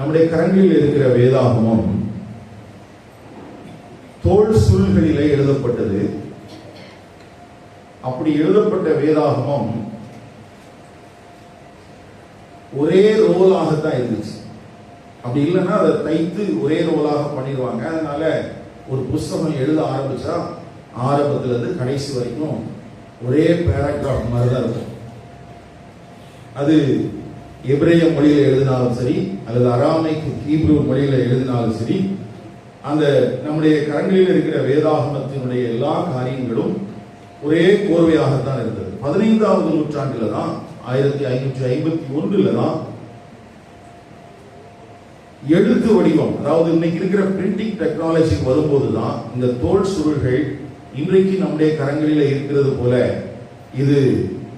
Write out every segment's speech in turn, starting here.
நம்முடைய கரங்களில் இருக்கிற வேதாகமம் தோல் சுருள்களிலே எழுதப்பட்டது. அப்படி எழுதப்பட்ட வேதாகமம் ஒரே ரோலாகத்தான் இருந்துச்சு. அப்படி இல்லைன்னா அதை தைத்து ஒரே ரோலாக பண்ணிடுவாங்க. அதனால ஒரு புஸ்தகம் எழுத ஆரம்பிச்சா ஆரம்பத்துல இருந்து கடைசி வரைக்கும் ஒரே பேராகிராஃப் மாதிரி தான் இருக்கும். அது எபிரேய மொழியில எழுதினாலும் சரி அல்லது அராமைக் ஹீப்ரு மொழியில எழுதினாலும் சரி அந்த நம்முடைய கரங்களில் இருக்கிற வேதாகமத்தினுடைய எல்லா காரியங்களும் ஒரே கோர்வையாகத்தான் இருந்தது. பதினைந்தாவது நூற்றாண்டுல தான் ஆயிரத்தி ஐநூற்றி ஐம்பத்தி ஒன்றுல தான் எழுத்து வடிவம் அதாவது இன்னைக்கு இருக்கிற பிரிண்டிங் டெக்னாலஜி வரும்போது தான் இந்த தோல் சுருள்கள் இன்றைக்கு நம்முடைய கரங்களில் இருக்கிறது போல இது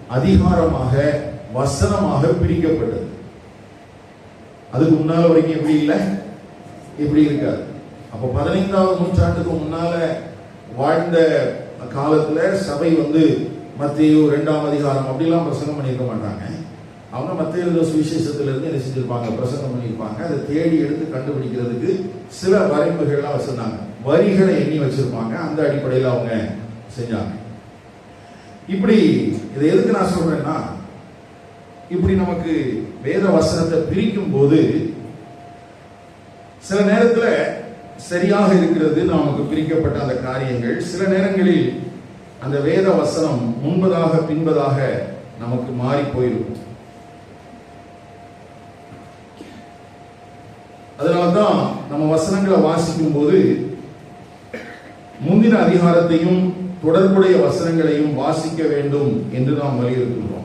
அதிகாரமாக வசனமாக பிரிக்கப்பட்டது. அதுக்கு முன்னால வரைக்கும் எப்படி இல்லை? இப்படி இருக்காது. அப்ப பதினைந்தாவது நூற்றாண்டுக்கு முன்னால வாழ்ந்த காலத்துல சபை வந்து மத்திய ரெண்டாம் அதிகாரம் அப்படிலாம் பிரசங்கம் பண்ணியிருக்க மாட்டாங்க. அவங்க மத்திய எழுத சுவிசேஷத்துல இருந்து என்ன செஞ்சிருப்பாங்க? பிரசங்கம் பண்ணியிருப்பாங்க. அதை தேடி எடுத்து கண்டுபிடிக்கிறதுக்கு சில வரைமுறைகள்லாம் வச்சிருந்தாங்க. வரிகளை எண்ணி வச்சிருப்பாங்க. அந்த அடிப்படையில் அவங்க செஞ்சாங்க. இப்படி இதை எதுக்கு நான் சொல்றேன்னா இப்படி நமக்கு வேத வசனத்தை பிரிக்கும் போது சில நேரத்துல சரியாக இருக்கிறது நமக்கு பிரிக்கப்பட்ட அந்த காரியங்கள். சில நேரங்களில் அந்த வேத வசனம் முன்பதாக பின்பதாக நமக்கு மாறி போயிருக்கும். அதனால்தான் நம்ம வசனங்களை வாசிக்கும் போது முந்தின அதிகாரத்தையும் தொடர்புடைய வசனங்களையும் வாசிக்க வேண்டும் என்று நாம் வலியுறுத்துகிறோம்.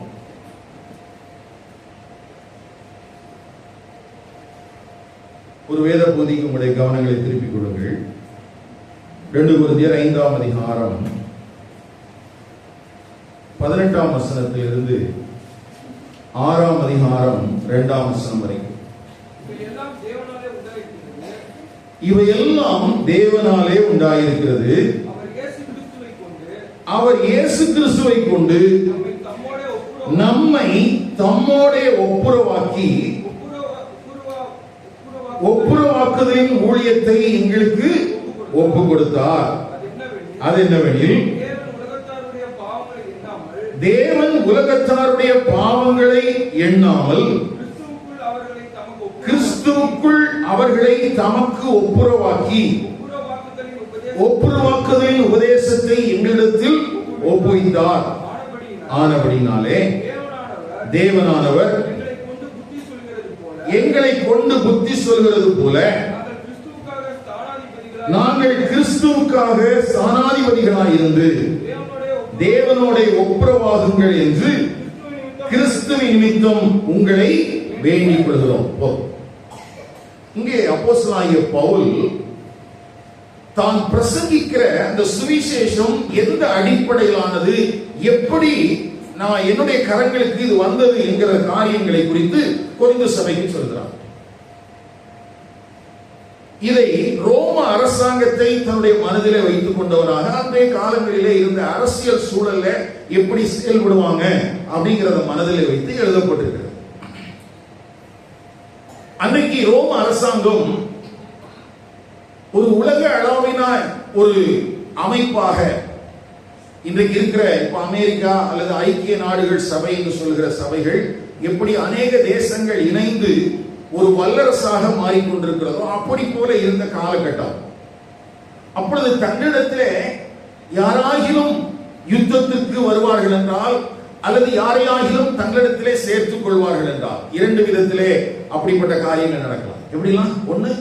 ஒரு வேத பகுதிக்கு உங்களுடைய கவனங்களை திருப்பிக் கொடுங்கள் ரெண்டு குருதியர் ஐந்தாம் அதிகாரம் பதினெட்டாம் வசனத்திலிருந்து ஆறாம் அதிகாரம் இரண்டாம் வசனம் வரைக்கும் இவையெல்லாம் தேவனாலே உண்டாயிருக்கிறது. அவர் இயேசு கிறிஸ்துவை கொண்டு நம்மை தம்மோடே ஒப்புரவாக்கி ஒப்புரவாக்குதலின் ஊழியத்தை எங்களுக்கு ஒப்பு கொடுத்தார் அது என்னவெனில், தேவன் உலகத்தாருடைய பாவங்களை எண்ணாமல் கிறிஸ்துவுக்குள் அவர்களை தமக்கு ஒப்புரவாக்கி ஒப்புரவாக்குதலின் உபதேசத்தை எங்களிடத்தில் ஒப்புவித்தார். ஆனபடினாலே தேவனானவர் தேவனானவர் எங்களை கொண்டு புத்தி சொல்கிறது போல எங்களை கொண்டு புத்தி சொல்கிறது போல நாங்கள் கிறிஸ்துவுக்காக சாணாதிபதிகளாய் இருந்து தேவனுடைய தேவனோட ஒப்புரவாகுங்கள் என்று கிறிஸ்துவின் நிமித்தம் உங்களை வேண்டிக் கொள்கிறோம். இங்கே அப்போசலாகிய பவுல் தான் பிரசங்கிக்கிற அந்த சுவிசேஷம் எந்த அடிப்படையிலானது எப்படி நான் என்னுடைய கரங்களுக்கு இது வந்தது என்கிற காரியங்களை குறித்து கொரிந்து சபைக்கு சொல்கிறார். இதை ரோம அரசாங்கத்தை தன்னுடைய மனதிலே வைத்துக் கொண்டவராக அன்றைய காலங்களிலே இருந்த அரசியல் சூழல்ல எப்படி செயல்படுவாங்க அப்படிங்கிறத மனதிலே வைத்து எழுதப்பட்டிருக்கிறது. அன்னைக்கு ரோம அரசாங்கம் ஒரு உலக அளவின ஒரு அமைப்பாக இன்றைக்கு இருக்கிற இப்ப அமெரிக்கா அல்லது ஐக்கிய நாடுகள் சபை என்று சொல்கிற சபைகள் எப்படி அநேக தேசங்கள் இணைந்து ஒரு வல்லரசாக மாறிக்கொண்டிருக்கிறதோ அப்படி போல இருந்த காலகட்டம். அப்பொழுது தங்களிடத்திலே யாராகிலும் யுத்தத்திற்கு வருவார்கள் என்றால் அல்லது யாரையாகிலும் தங்களிடத்திலே சேர்த்துக் கொள்வார்கள் என்றால் இரண்டு விதத்திலே அப்படிப்பட்ட காரியங்கள் நடக்கலாம். எப்படிலாம்? ஒண்ணு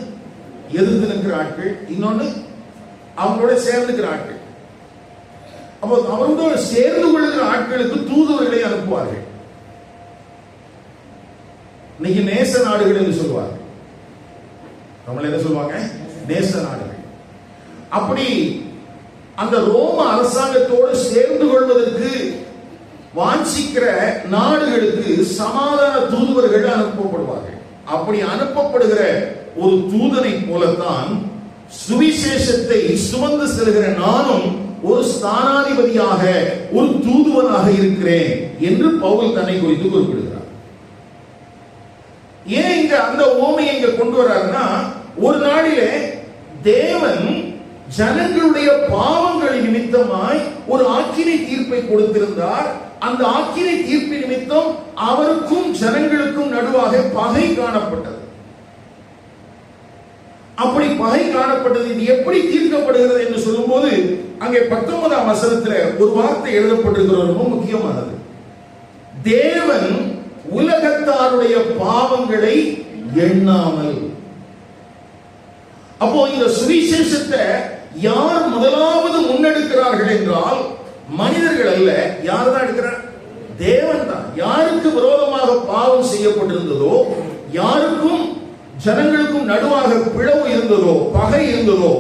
எதிர்த்து நிற்கிற ஆட்கள் இன்னொன்னு அவங்களோட சேர்ந்துக்கிற ஆட்கள். அப்போ அவரோடு சேர்ந்து கொள்கிற ஆட்களுக்கு தூதுவர்களை அனுப்புவார்கள். இன்னைக்கு நேச நாடுகள் என்று சொல்வார் தமிழ் என்ன சொல்லுவாங்க நேச நாடுகள். அப்படி அந்த ரோம அரசாங்கத்தோடு சேர்ந்து கொள்வதற்கு வாஞ்சிக்கிற நாடுகளுக்கு சமாதான தூதுவர்கள் அனுப்பப்படுவார்கள். அப்படி அனுப்பப்படுகிற ஒரு தூதனை போலத்தான் சுவிசேஷத்தை சுமந்து செல்கிற நானும் ஒரு ஸ்தானாதிபதியாக ஒரு தூதுவனாக இருக்கிறேன் என்று பவுல் தன்னை குறித்து குறிப்பிடுகிறார். ஏன் இங்க அந்த ஓமையை இங்க கொண்டு வர்றாருன்னா ஒரு நாளிலே தேவன் ஜனங்களுடைய பாவங்களின் நிமித்தமாய் ஒரு ஆக்கினை தீர்ப்பை கொடுத்திருந்தார். அந்த ஆக்கினை தீர்ப்பின் நிமித்தம் அவருக்கும் ஜனங்களுக்கும் நடுவாக பகை காணப்பட்டது. அப்படி பகை காணப்பட்டது இது எப்படி தீர்க்கப்படுகிறது என்று சொல்லும்போது அங்கே பத்தொன்பதாம் வசனத்தில் ஒரு வார்த்தை எழுதப்பட்டிருக்கிறது ரொம்ப முக்கியமானது. தேவன் உலகத்தாருடைய பாவங்களை எண்ணாமல். அப்போ இந்த சுவிசேஷத்தை யார் முதலாவது முன்னெடுக்கிறார்கள் என்றால் மனிதர்கள் அல்ல யார் தான் எடுக்கிறார்? தேவன் தான் யாருக்கு விரோதமாக பாவம் செய்யப்பட்டிருந்ததோ யாருக்கும் ஜனங்களுக்கும் நடுவாக பிளவு இருந்ததோ பகை இருந்ததோ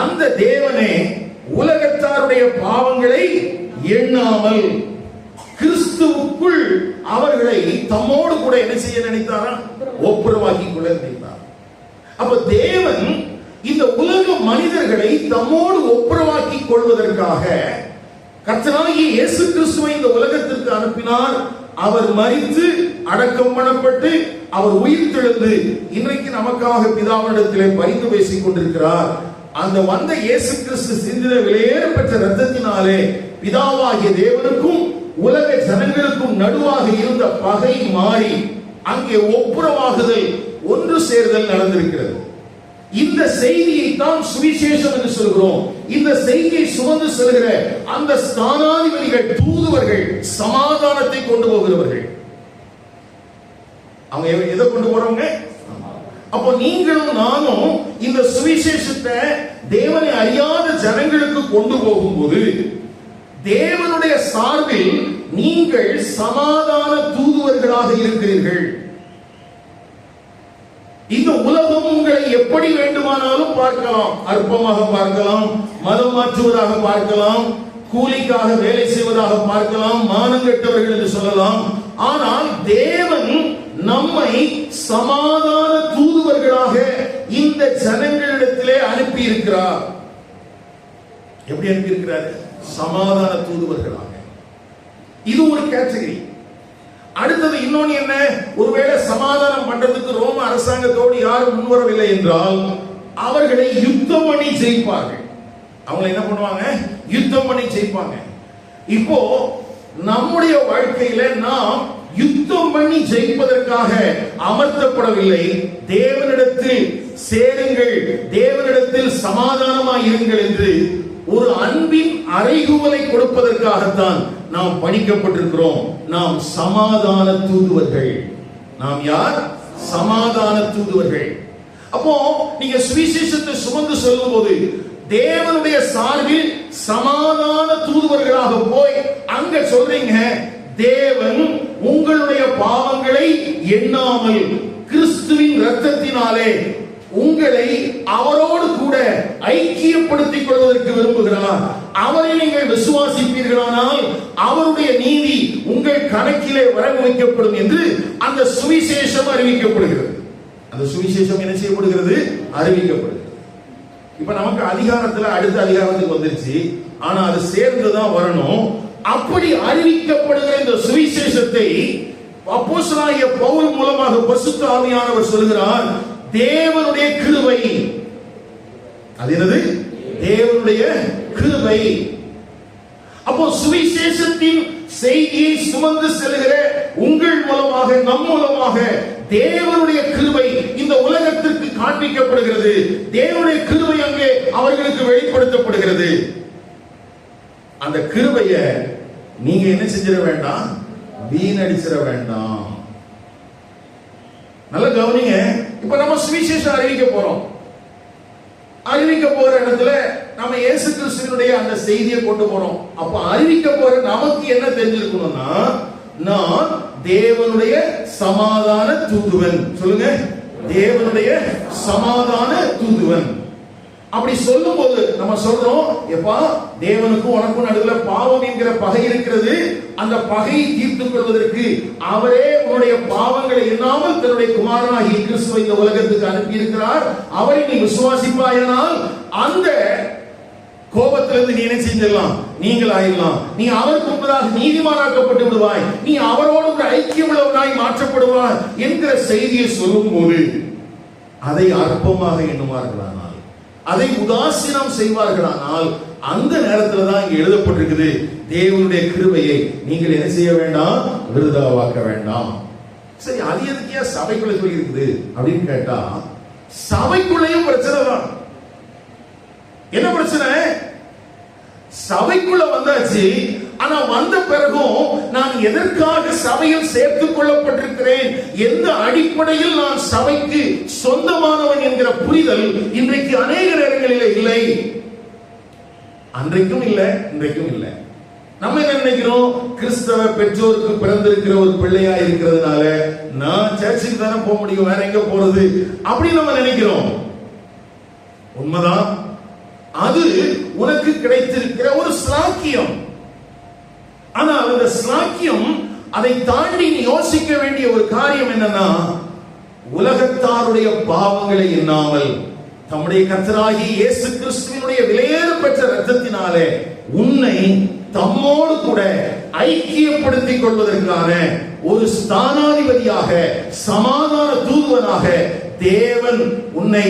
அந்த தேவனே உலகத்தாருடைய பாவங்களை எண்ணாமல் கிறிஸ்துவுக்குள் அவர்களை தம்மோடு கூட என்ன செய்ய நினைத்தாரா? ஒப்புரவாக்கி கொள்ள நினைத்தார். அப்ப தேவன் இந்த உலக மனிதர்களை தம்மோடு ஒப்புரவாக்கி கொள்வதற்காக கர்த்தனாகிய இயேசு கிறிஸ்துவை இந்த உலகத்திற்கு அனுப்பினார். அவர் மறித்து அடக்கம் பண்ணப்பட்டு அவர் உயிர் தெழுந்து இன்றைக்கு நமக்காக பிதாவிடத்திலே பரிந்து பேசிக் கொண்டிருக்கிறார். அந்த வந்த இயேசு கிறிஸ்து சிந்தின விலையேற பெற்ற ரத்தத்தினாலே பிதாவாகிய தேவனுக்கும் உலக ஜனங்களுக்கும் நடுவாக இருந்த பகை மாறி அங்கே ஒப்புரவாகுதல் ஒன்று சேர்தல் நடந்திருக்கிறது. இந்த செய்தியை தான் சுவிசேஷம் என்று சொல்கிறோம். இந்த செய்தியை சுமந்து செல்கிற அந்த ஸ்தானாதிபதிகள் தூதுவர்கள் சமாதானத்தை கொண்டு போகிறவர்கள். அவங்க எதை கொண்டு போறவங்க? அப்போ நீங்களும் நானும் இந்த சுவிசேஷத்தை தேவனை அறியாத ஜனங்களுக்கு கொண்டு போகும்போது தேவனுடைய சார்பில் நீங்கள் சமாதான தூதுவர்களாக இருக்கிறீர்கள் இந்த உலகம் உங்களை எப்படி வேண்டுமானாலும் பார்க்கலாம். அற்பமாக பார்க்கலாம். மதம் மாற்றுவதாக பார்க்கலாம். கூலிக்காக வேலை செய்வதாக பார்க்கலாம். மானம் கெட்டவர்கள் என்று சொல்லலாம். ஆனால் தேவன் நம்மை சமாதான தூதுவர்களாக இந்த ஜனங்களிடத்திலே அனுப்பி இருக்கிறார் எப்படி அனுப்பி இருக்கிறார் சமாதான தூதுவர்களாக. இது ஒரு கேட்டகரி. அடுத்தது இன்னொன்னு என்ன? ஒருவேளை சமாதானம் பண்றதுக்கு ரோம அரசாங்கத்தோடு யாரும் முன்வரவில்லை என்றால் அவர்களை யுத்தம் பண்ணி ஜெயிப்பார்கள். அவங்களை என்ன பண்ணுவாங்க? யுத்தம் பண்ணி ஜெயிப்பாங்க. இப்போ நம்முடைய வாழ்க்கையில நாம் யுத்தம் பண்ணி ஜெயிப்பதற்காக அமர்த்தப்படவில்லை. தேவனிடத்தில் சேருங்கள் தேவனிடத்தில் சமாதானமாய் இருங்கள் என்று ஒரு அன்பின் அறைகூவலை கொடுப்பதற்காகத்தான் நாம் பணிக்கப்பட்டிருக்கிறோம் நாம் சமாதான தூதுவர்கள். நாம் யார்? சமாதான தூதுவர்கள். அப்போ நீங்க சுவிசேஷத்தை சுமந்து செல்லும் போது தேவனுடைய சார்பில் சமாதான தூதுவர்களாக போய் அங்க சொல்றீங்க தேவன் உங்களுடைய பாவங்களை எண்ணாமல் கிறிஸ்துவின் ரத்தத்தினாலே உங்களை அவரோடு கூட ஐக்கியப்படுத்திக் கொள்வதற்கு விரும்புகிறார். அவரை நீங்கள் விசுவாசிப்பீர்களானால் அவருடைய நீதி உங்கள் கணக்கிலே வரவு வைக்கப்படும் என்று அந்த சுவிசேஷம் அறிவிக்கப்படுகிறது. அந்த சுவிசேஷம் என்ன செய்யப்படுகிறது? அறிவிக்கப்படுகிறது. இப்ப நமக்கு அதிகாரத்துல அடுத்த அதிகாரத்துக்கு வந்துருச்சு. ஆனா அது சேர்ந்துதான் வரணும். அப்படி அறிவிக்கப்படுகிற இந்த சுவிசேஷத்தை அப்போஸ்தலனாகிய பவுல் மூலமாக பசுத்த ஆவியானவர் சொல்கிறார் தேவனுடைய கிருவை அது என்னது? தேவனுடைய கிருபை. அப்போ சுவிசேஷத்தின் செய்தியை சுமந்து செல்கிற உங்கள் மூலமாக நம் மூலமாக தேவனுடைய கிருபை இந்த உலகத்திற்கு காண்பிக்கப்படுகிறது. தேவனுடைய கிருபை அங்கே அவர்களுக்கு வெளிப்படுத்தப்படுகிறது. அந்த கிருபைய நீங்க என்ன செஞ்சிட வேண்டாம்? வீணடிச்சிட வேண்டாம். நல்ல கவனிங்க. இப்ப நம்ம சுவிசேஷம் அறிவிக்க போறோம். அறிவிக்க போற இடத்துல நம்ம இயேசு கிறிஸ்துவினுடைய அந்த செய்தியை கொண்டு போறோம். அப்ப அறிவிக்க போற நமக்கு என்ன தெரிஞ்சிருக்கணும்னா நான் தேவனுடைய சமாதான தூதுவன். சொல்லுங்க. தேவனுடைய சமாதான தூதுவன். அப்படி சொல்லும்போது நம்ம சொல்றோம் எப்பா தேவனுக்கும் உனக்கும் நடுவில் பாவம் என்கிற பகை இருக்கிறது. அந்த பகையை தீர்த்து கொள்வதற்கு அவரே உன்னுடைய பாவங்களை எண்ணாமல் தன்னுடைய குமாரனாகி கிறிஸ்துவை இந்த உலகத்துக்கு அனுப்பி இருக்கிறார் அவரை நீ விசுவாசிப்பாயானால் அந்த கோபத்திலிருந்து நீ என்ன செஞ்சிடலாம்? நீங்கள் ஆயிடலாம். நீ அவருக்கு முன்பதாக நீதிமானாக்கப்பட்டு விடுவாய். நீ அவரோடு ஒரு ஐக்கியம் உள்ளவனாய் மாற்றப்படுவாய் என்கிற செய்தியை சொல்லும் போது அதை அற்பமாக எண்ணுவார்களானால் அதை உதாசீனம் செய்வார்களானால் அந்த நேரத்தில் தான் இங்கே எழுதப்பட்டிருக்குது தேவனுடைய கிருபையை நீங்கள் என்ன செய்ய வேண்டாம்? விருதாவாக்க வேண்டாம். சரி அது எதுக்கு சபைக்குள்ள சொல்லி இருக்குது அப்படின்னு கேட்டா சபைக்குள்ளேயும் பிரச்சனை தான். என்ன பிரச்சனை? சபைக்குள்ள வந்தாச்சு. ஆனா வந்த பிறகும் நான் எதற்காக சபையில் சேர்த்துக் கொள்ளப்பட்டிருக்கிறேன்? எந்த அடிப்படையில் நான் சபைக்கு சொந்தமானவன் என்கிற புரிதல் இன்றைக்கு அநேக நேரங்களில் இல்லை. அன்றைக்கும் இல்லை இன்றைக்கும் இல்லை. நம்ம என்ன நினைக்கிறோம்? கிறிஸ்தவ பெற்றோருக்கு பிறந்திருக்கிற ஒரு பிள்ளையா இருக்கிறதுனால நான் சர்ச்சுக்கு தானே போக முடியும் வேற எங்க போறது? அப்படின்னு நம்ம நினைக்கிறோம். உண்மைதான். அது உனக்கு கிடைத்திருக்கிற ஒரு ஸ்லாக்கியம் ஆனால் அந்த ஸ்லாக்கியம் அதை தாண்டி நீ யோசிக்க வேண்டிய ஒரு காரியம் என்னன்னா உலகத்தாருடைய பாவங்களை எண்ணாமல் தம்முடைய கத்தராகி இயேசு கிறிஸ்துவனுடைய விலையேறு பெற்ற ரத்தத்தினாலே உன்னை தம்மோடு கூட ஐக்கியப்படுத்திக் கொள்வதற்கான ஒரு ஸ்தானாதிபதியாக சமாதான தூதுவனாக தேவன் உன்னை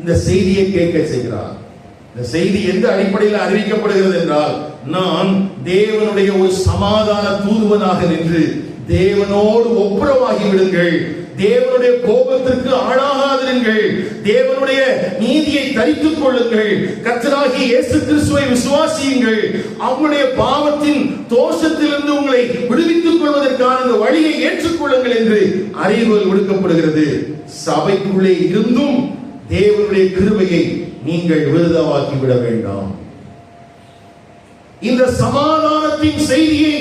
இந்த செய்தியை கேட்க செய்கிறார். இந்த செய்தி எந்த அடிப்படையில் அறிவிக்கப்படுகிறது என்றால் நான் தேவனுடைய ஒரு சமாதான தூதுவனாக நின்று தேவனோடு ஒப்புரவாகி விடுங்கள் தேவனுடைய கோபத்திற்கு ஆளாகாதிருங்கள். தேவனுடைய நீதியை தரித்துக் கொள்ளுங்கள். கத்தராகி இயேசு கிறிஸ்துவை விசுவாசியுங்கள். அவங்களுடைய பாவத்தின் தோஷத்திலிருந்து உங்களை விடுவித்துக் கொள்வதற்கான அந்த வழியை ஏற்றுக்கொள்ளுங்கள் என்று அறிவுகள் விடுக்கப்படுகிறது. சபைக்குள்ளே இருந்தும் தேவனுடைய கிருபையை நீங்கள் விருதமாக்கி விட வேண்டாம். இந்த சமாதானத்தின் செய்தியை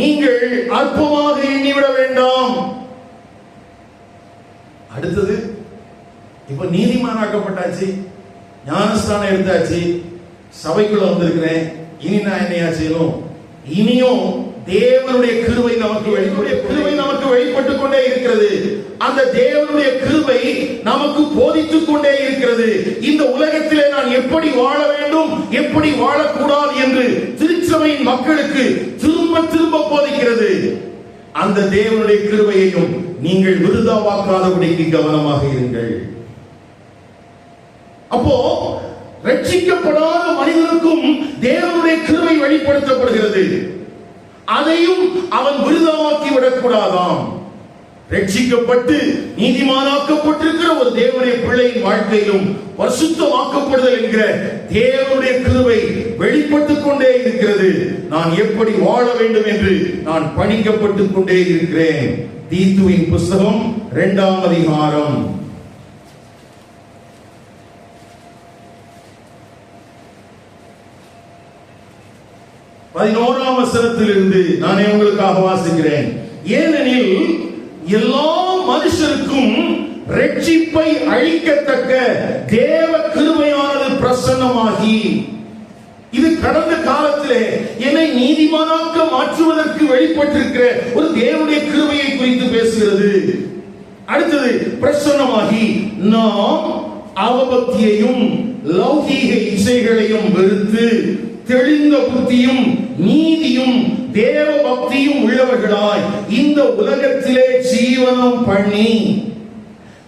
நீங்கள் அற்பமாக எண்ணிவிட வேண்டாம். அடுத்தது இப்ப நீதிமானாக்கப்பட்டாச்சு ஞானஸ்தானம் எடுத்தாச்சு சபைக்குள்ள வந்திருக்கிறேன் இனி நான் என்னையா செய்யணும்? இனியும் தேவனுடைய கிருபை நமக்கு வெளிப்படைய கிருபை நமக்கு வெளிப்பட்டுக் கொண்டே இருக்கிறது. அந்த தேவனுடைய கிருபை நமக்கு போதித்துக் கொண்டே இருக்கிறது. இந்த உலகத்திலே நான் எப்படி வாழ வேண்டும் எப்படி வாழக்கூடாது என்று திருச்சபையின் மக்களுக்கு திரும்ப திரும்ப போதிக்கிறது. அந்த தேவனுடைய கிருபையையும் நீங்கள் விருதாவாக்காதபடிக்கு கவனமாக இருங்கள். அப்போ ரட்சிக்கப்படாத மனிதனுக்கும் தேவனுடைய கிருபை வெளிப்படுத்தப்படுகிறது. அதையும் அவன் விருதமாக்கி விடக்கூடாதாம். ரட்சிக்கப்பட்டு நீதிமானாக்கப்பட்டிருக்கிற ஒரு தேவனுடைய பிள்ளையின் வாழ்க்கையிலும் பரிசுத்தமாக்கப்படுதல் என்கிற தேவனுடைய கிருவை வெளிப்பட்டுக் கொண்டே இருக்கிறது. நான் எப்படி வாழ வேண்டும் என்று நான் பணிக்கப்பட்டுக் கொண்டே இருக்கிறேன். தீத்துவின் புஸ்தகம் இரண்டாம் அதிகாரம். பதினோராம் வசனத்திலிருந்து நானே உங்களுக்காக வாசிக்கிறேன். ஏனெனில் எல்லா மனுஷருக்கும் ரட்சிப்பை அளிக்கத்தக்க தேவ கிருமையானது பிரசன்னமாகி இது கடந்த காலத்திலே என்னை நீதிமானாக்க மாற்றுவதற்கு வெளிப்பட்டிருக்கிற ஒரு தேவனுடைய கிருமையை குறித்து பேசுகிறது. அடுத்தது பிரசன்னமாகி நாம் அவபக்தியையும் லௌகீக இசைகளையும் வெறுத்து தெளிந்த புத்தியும் நீதியும் தேவ பக்தியும் உள்ளவர்களாய் இந்த உலகத்திலே ஜீவனம் பண்ணி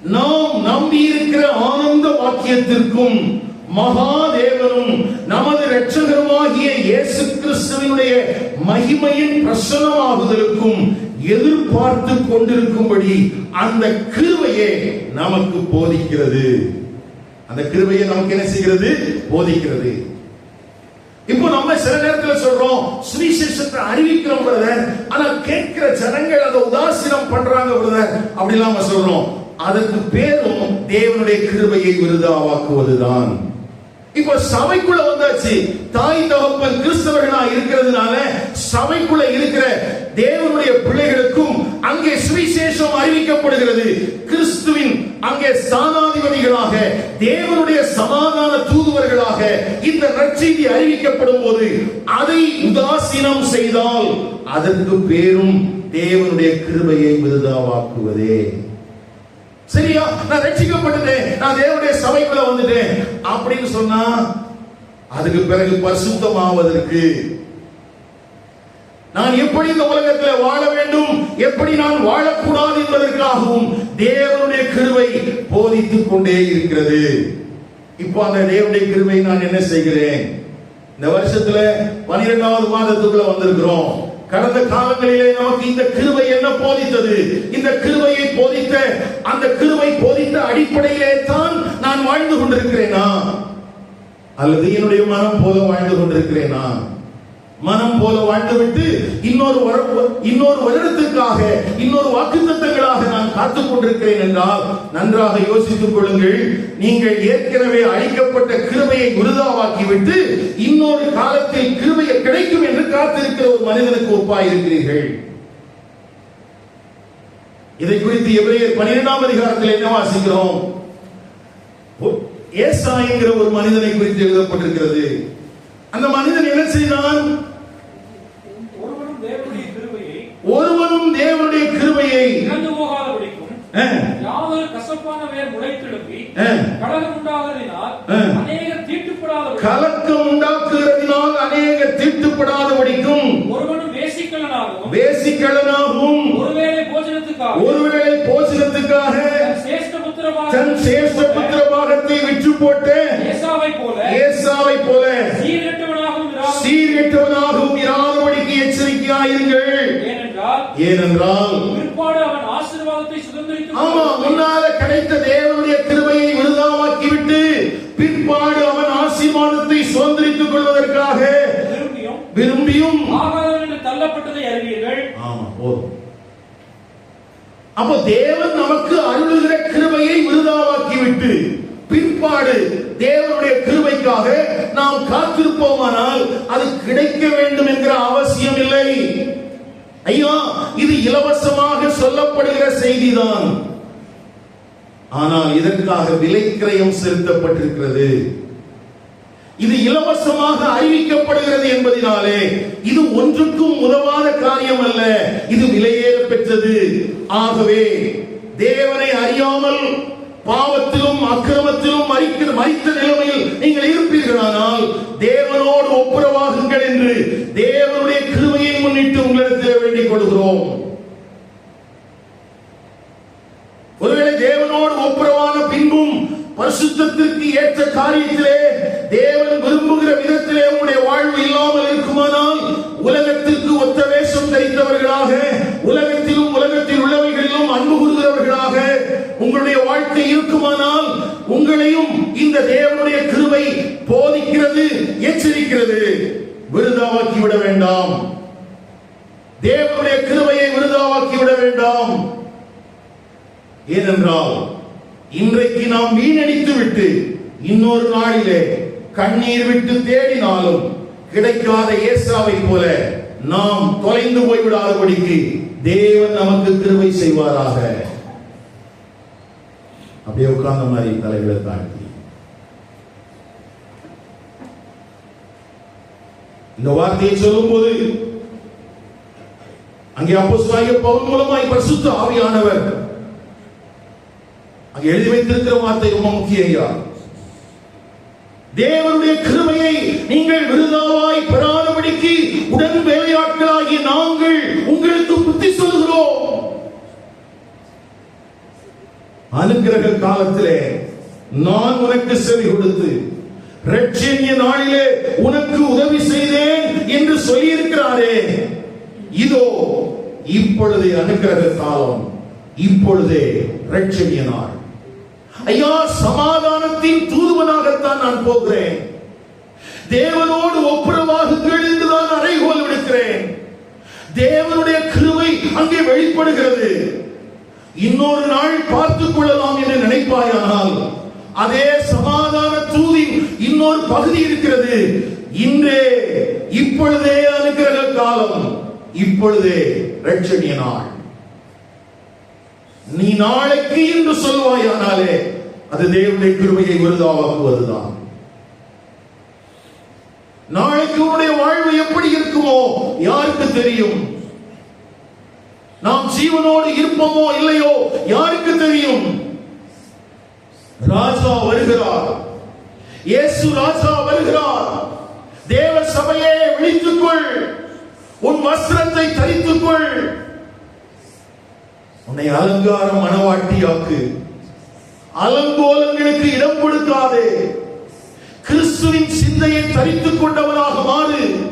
நாம் நம்பி இருக்கிற ஆனந்த வாக்கியத்திற்கும் மகாதேவனும் நமது இரட்சகருமாகிய இயேசு கிறிஸ்துவனுடைய மகிமையின் பிரசனமாகுதலுக்கும் எதிர்பார்த்து கொண்டிருக்கும்படி அந்த கிருவையே நமக்கு போதிக்கிறது. அந்த கிருவையை நமக்கு என்ன செய்கிறது? போதிக்கிறது. இப்போ நம்ம சில நேரத்தில் சொல்றோம் சுவிசேஷத்தை அறிவிக்கிறோம் பிரதர். ஆனா கேட்கிற ஜனங்கள் அதை உதாசீனம் பண்றாங்க பிரதர். அப்படி நம்ம சொல்றோம். அதற்கு பேரும் தேவனுடைய கிருபையை விருதாவாக்குவதுதான். இப்போ சபைக்குள்ள வந்தாச்சு. தாய் தகப்பன் கிறிஸ்தவர்களா இருக்கிறதுனால சபைக்குள்ள இருக்கிற தேவனுடைய அங்கே சுவிசேஷம் அறிவிக்கப்படுகிறது. கிறிஸ்துவின் அங்கே சாதாதிபதிகளாக தேவனுடைய சமாதான தூதுவர்களாக இந்த நற்செய்தி அறிவிக்கப்படும் போது அதை உதாசீனம் செய்தால் அதற்கு பேரும் தேவனுடைய கிருபையை விருதாவாக்குவதே சரியா? நான் ரட்சிக்கப்பட்டுட்டேன். நான் தேவனுடைய சபைக்குள்ள வந்துட்டேன். அப்படின்னு சொன்னா அதுக்கு பிறகு பரிசுத்தமாவதற்கு நான் எப்படி இந்த உலகத்தில் வாழ வேண்டும்? எப்படி நான் வாழக்கூடாது என்பதற்காகவும் தேவனுடைய கிருவை போதித்துக் கொண்டே இருக்கிறது. இப்போ அந்த தேவனுடைய கிருவை நான் என்ன செய்கிறேன்? இந்த வருஷத்துல பனிரெண்டாவது மாதத்துக்குள்ள வந்திருக்கிறோம். கடந்த காலங்களிலே நமக்கு இந்த கிருவை என்ன போதித்தது? இந்த கிருவையை போதித்த அந்த கிருவை போதித்த அடிப்படையிலே தான் நான் வாழ்ந்து கொண்டிருக்கிறேனா? அல்லது என்னுடைய மனம் போல வாழ்ந்து கொண்டிருக்கிறேனா? மனம் போல வாழ்ந்துவிட்டு இன்னொரு இன்னொரு வருடத்திற்காக இன்னொரு வாக்குத்தத்தங்களாக நான் காத்துக் கொண்டிருக்கிறேன் என்றால் நன்றாக யோசித்துக் கொள்ளுங்கள். நீங்கள் ஏற்கனவே அழிக்கப்பட்ட கிருமையை விருதாவாக்கிவிட்டு இன்னொரு காலத்தில் கிருமையை கிடைக்கும் என்று காத்திருக்கிற ஒரு மனிதனுக்கு ஒப்பாயிருக்கிறீர்கள். இதை குறித்து எவ்வளையர் பன்னிரெண்டாம் அதிகாரத்தில் என்ன வாசிக்கிறோம்? ஏசா என்கிற ஒரு மனிதனை குறித்து எழுதப்பட்டிருக்கிறது. அந்த மனிதன் என்ன செய்தான் ஒருவனும் தேவனுடைய கிருபையை ஒருவனும் தேவனுடைய கிருபையை இறந்து போகாதபடிக்கும் அஹ், யாதொரு கசப்பான வேர் முளைத்தெழும்பி அஹ், கலகம் உண்டாகிறதினால். அநேக தீட்டுப்படாதபடி கலக்கம் உண்டாக்குகிறதினால் அநேக தீட்டுப்படாதபடிக்கும் ஒருவனும் வேசிக்கலனாகவும் வேசிக்கலனாகவும் ஒருவேளை போஜனத்துக்காக ஒருவேளை போஷணத்துக்காக தன் சேஷ்ட புத்திர பாகத்தை விற்று போட்ட ஏசாவை போல ஏசாவை போல சீர்கெட்டவனாகவும் இராமல் சீர்கெட்டவனாகவும் இராதபடிக்கு எச்சரிக்கையாயிருங்கள். ஏனென்றால் ஏனென்றால் பிற்பாடு அவன் ஆசீர்வாதத்தை சுதந்திரித்துக் ஆமா. முன்னால கிடைத்த தேவனுடைய கிருபையை விருதாவாக்கி விட்டு பிற்பாடு அவன் ஆசீர்வாதத்தை சுதந்திரித்துக் கொள்வதற்காக விரும்பியும் தள்ளப்பட்டதை அறிவீர்கள் ஆமா போதும் அப்போ தேவன் நமக்கு அருளுகிற கிருபையை விருதாவாக்கி விட்டு பிற்பாடு தேவனுடைய கிருபைக்காக நாம் காத்திருப்போமானால் அது கிடைக்க வேண்டும் என்கிற அவசியம் இல்லை ஐயா இது இலவசமாக சொல்லப்படுகிற செய்திதான். ஆனால் இதற்காக விலைக்கிரயம் செலுத்தப்பட்டிருக்கிறது. இது இலவசமாக அறிவிக்கப்படுகிறது என்பதினாலே இது ஒன்றுக்கும் உதவாத காரியம் அல்ல. இது விலையேற பெற்றது. ஆகவே தேவனை அறியாமல் பாவத்திலும் அக்கிரமத்திலும் மறிக்கிற மறித்த நிலைமையில் நீங்கள் இருப்பீர்களானால் தேவனோடு ஒப்புரவாகுங்கள் என்று தேவனுடைய கிருமையை முன்னிட்டு உங்களை கொள்கிறோம் ஒருவேளை தேவனோடு ஒப்புரவான பின்பும் பரிசுத்திற்கு ஏற்ற காரியத்திலே தேவன் விரும்புகிற விதத்திலே உங்களுடைய வாழ்வு இல்லாமல் இருக்குமானால் உலகத்திற்கு ஒத்த வேஷம் தரித்தவர்களாக உலகத்திலும் உலகத்தில் உள்ளவர்களிலும் அன்பு கூறுகிறவர்களாக உங்களுடைய வாழ்க்கை இருக்குமானால் உங்களையும் இந்த தேவனுடைய கிருபை போதிக்கிறது எச்சரிக்கிறது. விருதாவாக்கி விட வேண்டாம். தேவனுடைய கிருபையை விருதாவாக்கி விட வேண்டாம். ஏனென்றால் இன்றைக்கு நாம் வீணடித்து விட்டு இன்னொரு நாளிலே கண்ணீர் விட்டு தேடினாலும் கிடைக்காத ஏசாவை போல நாம் தொலைந்து போய்விடாதபடிக்கு தேவன் நமக்கு கிருபை செய்வாராக. அப்படியே உட்கார்ந்த மாதிரி தலைகளை தாழ்த்தி. இந்த வார்த்தையை சொல்லும் போது அங்கே அப்போஸ்தலனாகிய பவுல் மூலமாய் பரிசுத்த ஆவியானவர். அங்கே எழுதி வைத்திருக்கிற வார்த்தை ரொம்ப முக்கிய ஐயா. தேவனுடைய கிருமையை நீங்கள் விருதாவாய் பெறாதபடிக்கு உடன் வேலையாட்களாகிய நாங்கள் உங்களுக்கு புத்தி சொல்கிறோம். அனுகிரக காலத்திலே நான் உனக்கு செவி கொடுத்து ரட்சணிய நாளிலே உனக்கு உதவி செய்தேன் என்று சொல்லியிருக்கிறாரே. இதோ இப்பொழுதே அனுக்கிரக காலம் இப்பொழுதே ரட்சணியனார் ஐயா சமாதானத்தின் தூதுவனாகத்தான் நான் போகிறேன். தேவனோடு ஒப்புரவாகுங்கள் என்று அறைகோல் விடுக்கிறேன். தேவனுடைய கிருவை அங்கே வெளிப்படுகிறது. இன்னொரு நாள் பார்த்துக் கொள்ளலாம் என்று நினைப்பாயானால் அதே சமாதான தூதின் இன்னொரு பகுதி இருக்கிறது. இன்றே இப்பொழுதே அனுக்கிரக காலம் இப்பொழுதே ரட்சணிய நாள். நீ நாளைக்கு என்று சொல்வாயானாலே அது தேவனுடைய கிருமையை விருதாவாக்குவதுதான் நாளைக்கு உன்னுடைய வாழ்வு எப்படி இருக்குமோ யாருக்கு தெரியும்? நாம் ஜீவனோடு இருப்போமோ இல்லையோ யாருக்கு தெரியும்? ராஜா வருகிறார். இயேசு ராஜா வருகிறார். தேவ சபையே விழித்துக்கொள். உன் வஸ்திரத்தை தரித்துக் கொள் உன்னை அலங்காரம் மனவாட்டியாக்கு. அலங்கோலங்களுக்கு இடம் கொடுக்காதே. கிறிஸ்துவின் சிந்தையை தரித்துக் கொண்டவனாக மாறு.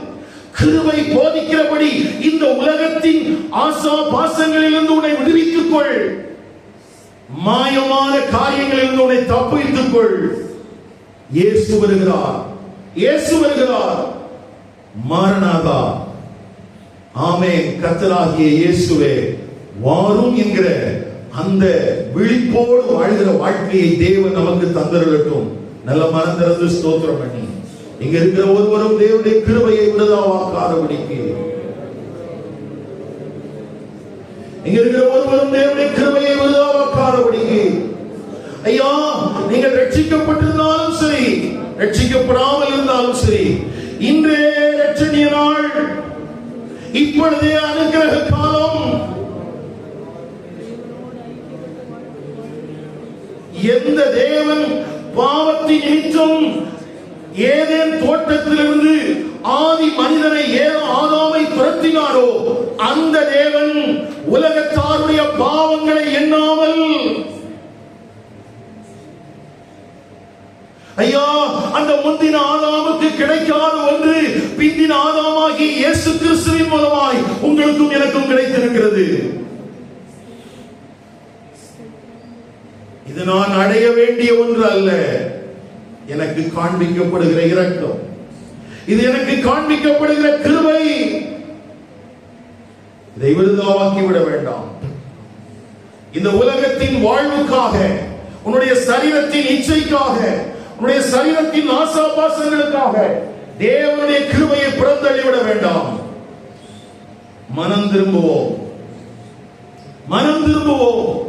கிருவை போதிக்கிறபடி இந்த உலகத்தின் ஆசா பாசங்களிலிருந்து உன்னை விடுவித்துக் கொள். மாயமான காரியங்களிலிருந்து உன்னை தப்பித்துக் கொள். இயேசு வருகிறார். இயேசு வருகிறார். மாரநாதா ஆமே கத்தராகிய இயேசுவே வாரும் என்கிற அந்த விழிப்போடு வாழ்கிற வாழ்க்கையை தேவன் நமக்கு தந்தரட்டும் நல்ல மனந்திறந்து ஸ்தோத்திரம் பண்ணி. இங்க இருக்கிற ஒருவரும் தேவனுடைய கிருபையை விடுதலாவாக்காதபடிக்கு இங்க இருக்கிற ஒருவரும் தேவனுடைய கிருபையை விடுதலாவாக்காதபடிக்கு ஐயா நீங்கள் ரட்சிக்கப்பட்டிருந்தாலும் சரி ரட்சிக்கப்படாமல் இருந்தாலும் சரி இன்றே ரட்சணியனால் இப்பொழுதே அனுகிரக காலம். எந்த தேவன் பாவத்தை நிமித்தம் ஏதேன் தோட்டத்திலிருந்து ஆதி மனிதனை ஏதோ ஆதாமை துரத்தினாரோ அந்த தேவன் உலகத்தாருடைய பாவங்களை எண்ணாமல் ஐயா அந்த முந்தின ஆதாமுக்கு கிடைக்காத ஒன்று பிந்தின ஆதாமாகி இயேசு கிறிஸ்துவின் மூலமாய் உங்களுக்கும் எனக்கும் கிடைத்திருக்கிறது. இது நான் அடைய வேண்டிய ஒன்று அல்ல. எனக்கு காண்பிக்கப்படுகிற இரக்கம். இது எனக்கு காண்பிக்கப்படுகிற கிருபை. இதை விருதாவாக்கி விட வேண்டாம். இந்த உலகத்தின் வாழ்வுக்காக உன்னுடைய சரீரத்தின் இச்சைக்காக உன்னுடைய சரீரத்தின் ஆசாபாசங்களுக்காக தேவனுடைய கிருமையை புறந்தள்ளிவிட வேண்டாம். மனம் திரும்புவோம். மனம் திரும்புவோம்.